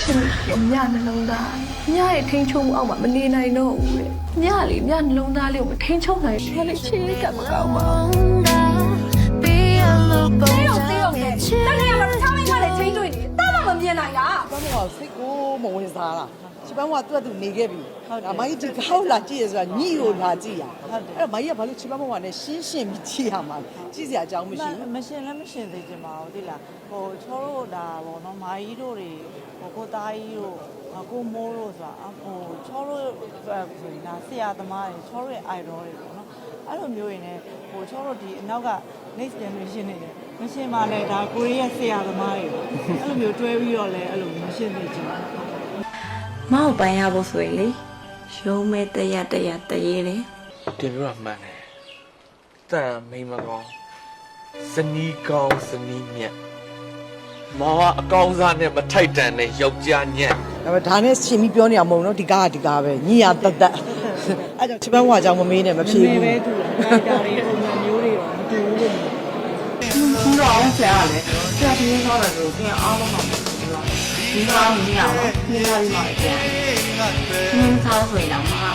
ချစ်လို့ညနှလုံးသားညရဲ့ထိန်ချုံမှုအောက်မှာမနေနိုင်တော့ဘူးလေညလေညနှလုံးသားလေးကိုမထိန်ချုံနိုင်ဘူးညလေချစ်ကပ်မကောင်းပါဘူးတေးရုံတေးရုံနဲ့တတကကယ်ယ်မှာတခြားမိန်းမတွေချင်းတွေ့နေတာမှမမြင်နိုင်တာဘာမှမစိတ်ကိုမဝင်စားလား ချစ်ပန်းကသူ့အတူနေခဲ့ပြီဟုတ်တယ်မိုင်းဒီကောက်လာကြည့်ရဆိုတာညိကိုလာကြည့်ရဟုတ်တယ်အဲ့တော့မိုင်းကဘာလို့ချစ်ပန်းကနဲ့ရှင်းရှင်းပြီးကြည့်ရမှာကြည့်စရာအကြောင်းမရှိဘူးမရှင်လည်းမရှင်သေးချင်ပါဘူးသိလားဟိုချောတို့ဒါပေါ့နော်မာကြီးတို့တွေဟိုကိုသားကြီးတို့ကိုမိုးတို့ဆိုတာဟိုချောတို့ဆိုရင်ဒါဆရာသမားတွေချောတို့ရဲ့ idol တွေပေါ့နော်အဲ့လိုမျိုးရင်လည်းဟိုချောတို့ဒီအနောက်က next generation တွေလည်းမရှင်ပါနဲ့ဒါကိုရီးယားဆရာသမားတွေပေါ့အဲ့လိုမျိုးတွဲပြီးတော့လည်းအဲ့လိုမရှင်သေးချင်ပါဘူး မောက်ပန်ရဖို့ဆိုရင်လေရုံးမဲတရတရတရေလေတင်ပြမှန်တယ်တန်မိန်မကောင်းဇနီးကောင်းဇနီးမြတ်မောင်ကအကောင်းစားနဲ့မထိုက်တန်တဲ့ယောက်ျားညက်ဒါပေမဲ့ဒါနဲ့ရှင်ပြီးပြောနေအောင်မဟုတ်နော်ဒီကားကဒီကားပဲညိရတတ်တတ်အဲ့ကြောင့်ချစ်ပန်းကကြောင့်မမေးနဲ့မဖြေနေဘူးပဲတူတာဒါတွေပုံစံမျိုးတွေတော့မတူဘူးလို့ဘူးတော့အောင်ဆရာကလည်းဆရာပြင်းသွားတယ်ဆိုပြန်အားလုံးမှာမဟုတ်ဘူးလား ဒီကောင်မင်းရအောင်ပြင်းသွားပြီးမှပြန်ပြင်းသားဆိုရင်တော့မဟုတ်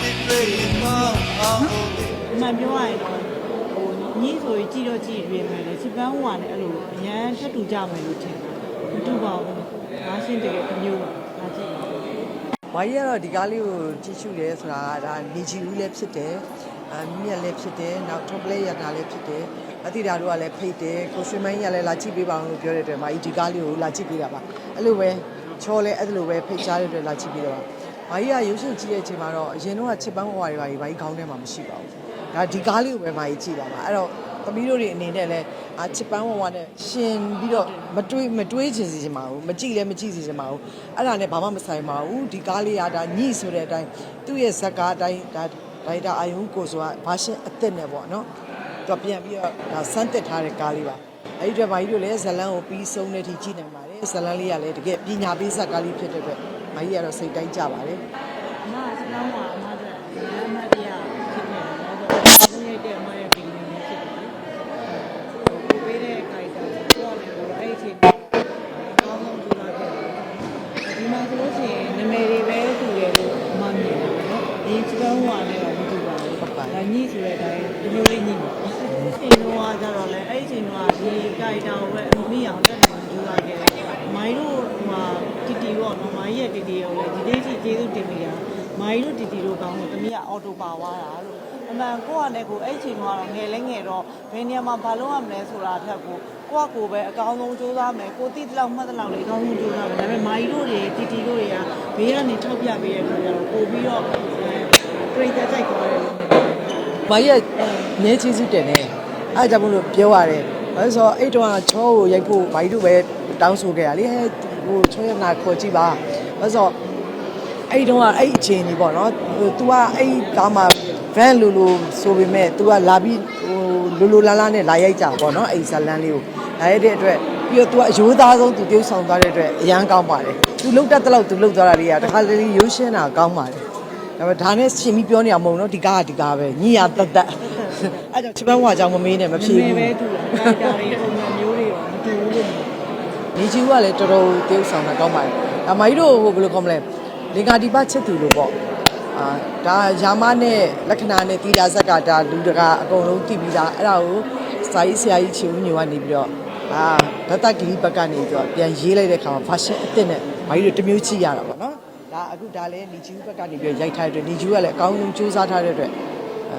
အမှန်ပြောရရင်တော့ဟိုညီဆိုရင်ကြည့်တော့ကြည့်ရွေးမယ်လေစပန်းဟွာနဲ့အဲ့လိုအရန်ထပ်တူကြမယ်လို့ထင်တာမတူပါဘူးငါရှင်းတကယ်အမျိုးပါငါကြည့်ပါမိုင်းကတော့ဒီကားလေးကိုကြည့်ရှုတယ်ဆိုတာကဒါနေချီဦးလည်းဖြစ်တယ်အမြက်လည်းဖြစ်တယ်နောက်ထုံးပလဲရတာလည်းဖြစ်တယ်အတိဒါတို့ကလည်းဖိတ်တယ်ကိုရွှေမိုင်းကလည်းလာကြည့်ပေးပါအောင်လို့ပြောတဲ့အတွက်မိုင်းဒီကားလေးကိုလာကြည့်ပေးတာပါအဲ့လိုပဲ ချောလဲအဲ့လိုပဲဖိတ်ချတဲ့အတွက်လာကြည့်ပေးတာပါမိုင်းကရုပ်ရှင်ကြည့်တဲ့အချိန်မှာတော့အရင်တော့ချစ်ပန်းဟွာတွေပါကြီးမိုင်းခေါင်းထဲမှာမရှိပါဘူးဒါဒီကားလေးကိုပဲမိုင်းကြည့်တာပါအဲ့တော့သမီးတို့တွေအနေနဲ့လည်းအချစ်ပန်းဝဝနဲ့ရှင်ပြီးတော့မတွေးမတွေးချင်စီချင်ပါဘူးမကြည့်လည်းမကြည့်စီချင်ပါဘူးအဲ့ဒါနဲ့ဘာမှမဆိုင်ပါဘူးဒီကားလေးကဒါညိဆိုတဲ့အတိုင်းသူ့ရဲ့ဇက်ကားအတိုင်းဒါဒိုက်တာအာယုံကိုဆိုတာဘာရှင်အသက်နဲ့ပေါ့နော်သူကပြန်ပြီးတော့ဒါစမ်းတက်ထားတဲ့ကားလေးပါ အဲ့ဒီအတွက်ဘာကြီးတို့လည်းဇလန်းကိုပြီးဆုံးတဲ့အထိကြည့်နိုင်ပါတယ်ဇလန်းလေးကလည်းတကယ်ပညာပေးဇက်ကားလေးဖြစ်တဲ့အတွက်ဘာကြီးကတော့စိတ်တိုင်းကြပါတယ်အမစပန်းဟွာအမတို့အမတရားဖြစ်နေတယ်တော့ဘုရားရဲ့အမရဲ့ဒီလိုမျိုးဖြစ်တယ်ကိုပေးတဲ့ခိုင်တာကိုကလည်းအဲ့ဒီအချိန်မှာကောင်းဆုံးကြိုးစားခဲ့တယ်ဒီမှာဆိုလို့ရှိရင်နမေတွေပဲတူတယ်လို့အမမြင်တယ်နော်ဒီစပန်းဟွာနဲ့တော့မတူပါဘူးဟုတ်ပါဒါညှိဆိုတဲ့အတိုင်းဒီလိုလေးညှိပါ ဒီကိုက်တာကိုပဲအမိအောင်တက်နေကြိုးစားခဲ့တယ်မိုင်းတို့ဟိုဟာတီတီပေါ့နော်မိုင်းရဲ့တီတီကိုလည်းဒီနေ့ထိကျေးဇူးတင်မိတာမိုင်းတို့တီတီတို့ကောင်းလို့တမီးကအော်တိုပါသွားတာလို့အမှန်ကိုကလည်းကိုအဲ့ချိန်တော့ငယ်လဲငယ်တော့ဘယ်နေရာမှာဘာလုပ်ရမလဲဆိုတာထက်ကိုကိုကကိုပဲအကောင်းဆုံးစူးစမ်းမယ်ကိုတိတလောက်မှတ်တလောက်လေးအကောင်းဆုံးစူးစမ်းမယ်ဒါပေမဲ့မိုင်းတို့တွေတီတီတို့တွေကဘေးကနေထောက်ပြပေးရတဲ့ခါကျတော့ပို့ပြီးတော့ပြိတ္တကြိုက်သွားတယ်လို့။ဘာကြီးကနဲချင်းစုတယ်နဲ့အဲဒါကြောင့်မလို့ပြောရတယ်။ ဘာလို့ဆိုတော့အဲ့တုန်းကချောကိုရိုက်ဖို့ဘာကြီးတို့ပဲတောင်းဆိုခဲ့ရလေဟဲ့ဟိုချောရနာခေါ်ကြည့်ပါ။ဘာလို့ဆိုတော့အဲ့တုန်းကအဲ့အချိန်ကြီးပေါ့နော်ဟို तू ကအဲ့ကားမှာ van လူလူဆိုပေမဲ့ तू ကလာပြီးဟိုလူလူလာလာနဲ့လာရိုက်ကြပေါ့နော်အဲ့ဇလန်းလေးကိုလာရိုက်တဲ့အတွက်ပြီးတော့ तू ကအယိုးသားဆုံး तू ပြုတ်ဆောင်သွားတဲ့အတွက်အရန်ကောင်းပါတယ်။ तू လုတ်တတ်တဲ့လောက် तू လုတ်သွားတာတွေကတခါလေရိုးရှင်းတာကောင်းပါတယ်။ ဒါပေမဲ့ဒါနဲ့ရှင်ပြီးပြောနေအောင်မဟုတ်နော်ဒီကားကဒီကားပဲညိရတတ်တတ် အဲ့ကြောင့်ချစ်ပန်းဝါကြောင့်မမေးနဲ့မဖြေနေဘူးပဲတူတာဒါတွေပုံစံမျိုးတွေတော့မတူဘူးလို့ညီကြီးကလည်းတော်တော်တေးဥဆောင်တာကောင်းပါတယ်ဒါမကြီးတို့ဟိုဘယ်လိုခေါ်မလဲလင်္ကာဒီပချစ်သူလို့ပေါ့အာဒါယာမနဲ့လက္ခဏာနဲ့တီတာဇက်ကဒါလူတကာအကုန်လုံးတည်ပြီးသားအဲ့ဒါကိုစာရေးဆရာကြီးချီဦးညိုကနေပြီးတော့အာဒတဂီဘက်ကနေပြီးတော့ပြန်ရေးလိုက်တဲ့ခါမှာ version အစ်စ်နဲ့မကြီးတို့တစ်မျိုးချိရတာပေါ့နော်ဒါအခုဒါလည်းညီကြီးဘက်ကနေပြီးတော့ရိုက်ထားတဲ့အတွက်ညီကြီးကလည်းအကောင်းဆုံးစူးစမ်းထားတဲ့အတွက်အဲ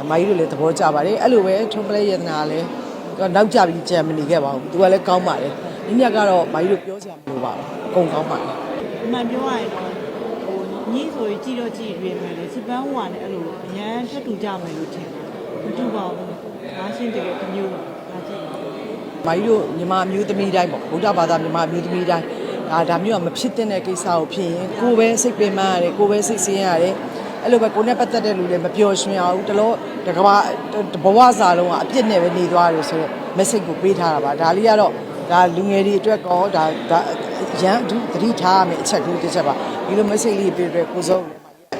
မာကြီးတို့လည်းသဘောကျပါတယ်အဲ့လိုပဲထုံးပလဲယတနာလည်းသူကနောက်ကျပြီးကြံမနေခဲ့ပါဘူးသူကလည်းကောင်းပါတယ်ဒီမြတ်ကတော့မာကြီးတို့ပြောစရာမလိုပါဘူးအကုန်ကောင်းပါတယ်အမှန်ပြောရရင်တော့ဟိုညီဆိုရင်ကြည့်တော့ကြည့်ရွေးမယ်လေစပန်းဟွာနဲ့အဲ့လိုအရန်ထပ်တူကြမယ်လို့ထင်တာမတူပါဘူးငါရှင်းတကယ်အမျိုးပါငါကြည့်ပါမာကြီးတို့မြန်မာအမျိုးသမီးတိုင်းပေါ့ဗုဒ္ဓဘာသာမြန်မာအမျိုးသမီးတိုင်းဒါဒါမျိုးကမဖြစ်တဲ့ကိစ္စကိုဖြစ်ရင်ကိုယ်ပဲစိတ်ပင်ပန်းရတယ်ကိုယ်ပဲစိတ်ဆင်းရဲရတယ် အဲ့လိုပဲကိုယ်နဲ့ပတ်သက်တဲ့လူတွေမပျော်ရွှင်အောင်တလို့တကဘာဘဝစာလုံးကအပြစ်နဲ့ပဲနေသွားတယ်ဆိုတော့ message ကိုပေးထားတာပါဒါလေးကတော့ဒါလူငယ်တွေအတွက်ကောဒါဒါရန်အထူးသတိထားရမယ့်အချက်ကလေးတစ်ချက်ပါဒီလို message လေးပေးတဲ့ကိုစုံ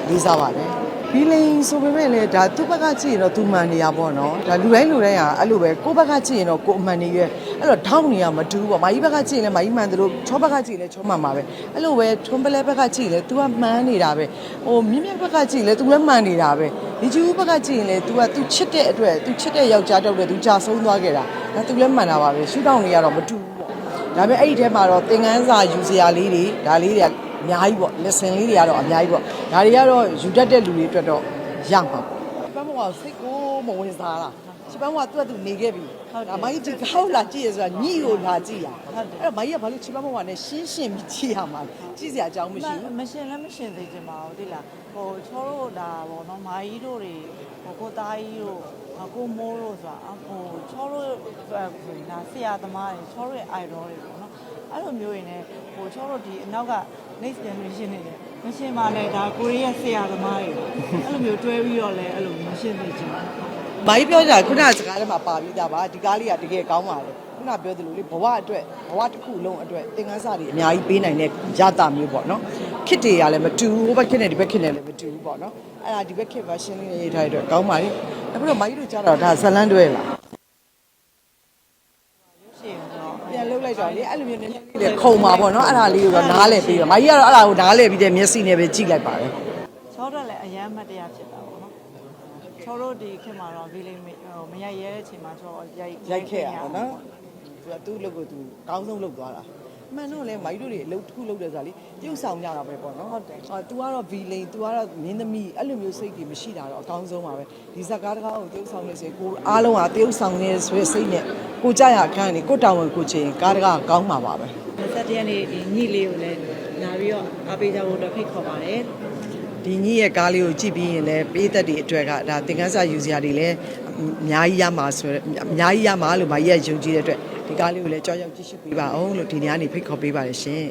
လေးစားပါတယ် ဘီလိန်ဆိုပေမဲ့လည်းဒါသူ့ဘက်ကကြည့်ရင်တော့သူမှန်နေရပေါ့နော်ဒါလူတိုင်းလူတိုင်းကအဲ့လိုပဲကိုယ့်ဘက်ကကြည့်ရင်တော့ကိုယ်အမှန်နေရွယ်အဲ့တော့ထောင်းနေရမတူဘူးပေါ့မာကြီးဘက်ကကြည့်ရင်လည်းမာကြီးမှန်တယ်လို့ချောဘက်ကကြည့်ရင်လည်းချောမှန်ပါပဲအဲ့လိုပဲထွန်းပလဲဘက်ကကြည့်ရင်လည်း तू ကမှန်နေတာပဲဟိုမြင့်မြတ်ဘက်ကကြည့်ရင်လည်း तू လည်းမှန်နေတာပဲဒီကျူဘက်ကကြည့်ရင်လည်း तू က तू ချစ်တဲ့အတွက် तू ချစ်တဲ့ယောက်ျားတောက်တဲ့ तू ကြာဆုံးသွားခဲ့တာဒါ तू လည်းမှန်တာပါပဲရှူတောင်းနေရတော့မတူဘူးပေါ့ဒါပေမဲ့အဲ့ဒီထဲမှာတော့သင်ခန်းစာယူစရာလေးတွေဒါလေးတွေက အများကြီးပေါ့ lesson လေးတွေကတော့အများကြီးပေါ့ဒါတွေကတော့ယူတတ်တဲ့လူတွေအတွက်တော့ရမှာပေါ့ပန်းမောကစိတ်ကိုမဝင်စားလားချပန်းမောကသူ့အတူနေခဲ့ပြီဟုတ်တယ်မိုင်းကြီးကောက်လာကြည့်ရဆိုတာညိကိုလာကြည့်ရဟုတ်တယ်အဲ့တော့မိုင်းကဘာလို့ချပန်းမောကနဲ့ရှင်းရှင်းပြီးကြည့်ရမှာလဲကြည့်စရာအကြောင်းမရှိဘူးမရှင်လည်းမရှင်သေးချင်ပါဘူးတိလားဟိုချောတို့ဒါပေါ့နော်မာကြီးတို့တွေဟိုကိုသားကြီးတို့ကိုမိုးတို့ဆိုတာဟိုချောတို့ဒါဆရာသမားတွေချောတို့ရဲ့ idol တွေပေါ့နော်အဲ့လိုမျိုးရင်လ ည်းဟိုချောတို့ဒီအနောက်က next generation တွေလည်းမရှင်ပါနဲ့ဒါကိုရီးယားဆရာသမားတွေအဲ့လိုမျိုးတွဲပြီးတော့လည်းအဲ့လိုမရှင်သေးချင်ပါဘူးမိုင်းပြောကြခုနစကားထဲမှာပါပြီးသားပါဒီကားလေးကတကယ်ကောင်းပါလေခုနပြောသလိုလေဘဝအတွက်ဘဝတစ်ခုလုံးအတွက်သင်ခန်းစာတွေအများကြီးပေးနိုင်တဲ့ရတာမျိုးပေါ့နော်ခစ်တွေကလည်းမတူဘူးဟိုဘက်ခစ်နဲ့ဒီဘက်ခစ်နဲ့လည်းမတူဘူးပေါ့နော်အဲ့ဒါဒီဘက်ခစ် version လေးနဲ့ရေးထားတဲ့အတွက်ကောင်းပါလေအခုတော့မိုင်းတို့ကြားတော့ဒါဇလန်းတွဲလား ရှင်တော့ ပြန်လှုပ်လိုက် တော့လေအဲ့လိုမျိုးနည်းနည်းလေးခုံပါပေါ့နော်အဲ့ဒါလေးကိုတော့နားလဲပြီးတော့မိုင်းကတော့အဲ့ဒါကိုနားလဲပြီးတဲ့မျက်စိနဲ့ပဲကြည့်လိုက်ပါတယ်ချောတော့လည်းအယမ်းမတရားဖြစ်တာပေါ့နော်ချောတို့ဒီခေတ်မှာတော့ဗီလိဟိုမရိုက်ရဲတဲ့အချိန်မှာချောရိုက်ရိုက်ခဲ့ရပါတော့သူကသူ့လုပ်ကိုသူကောင်းဆုံးလုပ်သွားတာ မှန်တော့လေမိုက်တို့တွေအလုပ်တစ်ခုလုပ်တယ်ဆိုတာလေပြုတ်ဆောင်ကြတာပဲပေါ့နော်ဟုတ်တယ်အာ तू ကတော့ V lane तू ကတော့မင်းသမီးအဲ့လိုမျိုးစိတ်တွေမရှိတာတော့အကောင်းဆုံးပါပဲဒီဇက်ကားတကားကိုပြုတ်ဆောင်နေစေကိုအားလုံးကပြုတ်ဆောင်နေဆိုတဲ့စိတ်နဲ့ကိုကြရအခန်းနေကိုတောင်ဝင်ကိုချင်ကားတကားကောင်းမှာပါပဲ21ရက်နေ့ဒီညလေးကိုလည်းလာပြီးတော့အားပေးကြဖို့အတွက်ဖိတ်ခေါ်ပါတယ်ဒီညီရဲ့ကားလေးကိုကြည့်ပြီးရင်လည်းပေးသက်တွေအတွက်ကဒါသင်ခန်းစာယူစရာတွေလည်းအများကြီးရမှာဆိုတော့အများကြီးရမှာလို့မကြီးကယုံကြည်တဲ့အတွက် ဒီကားလေးကိုလည်းကြောက်ရောက်ကြည့်ရှုပေးပါအောင်လို့ဒီနေ့ကနေဖိတ်ခေါ်ပေးပါတယ်ရှင်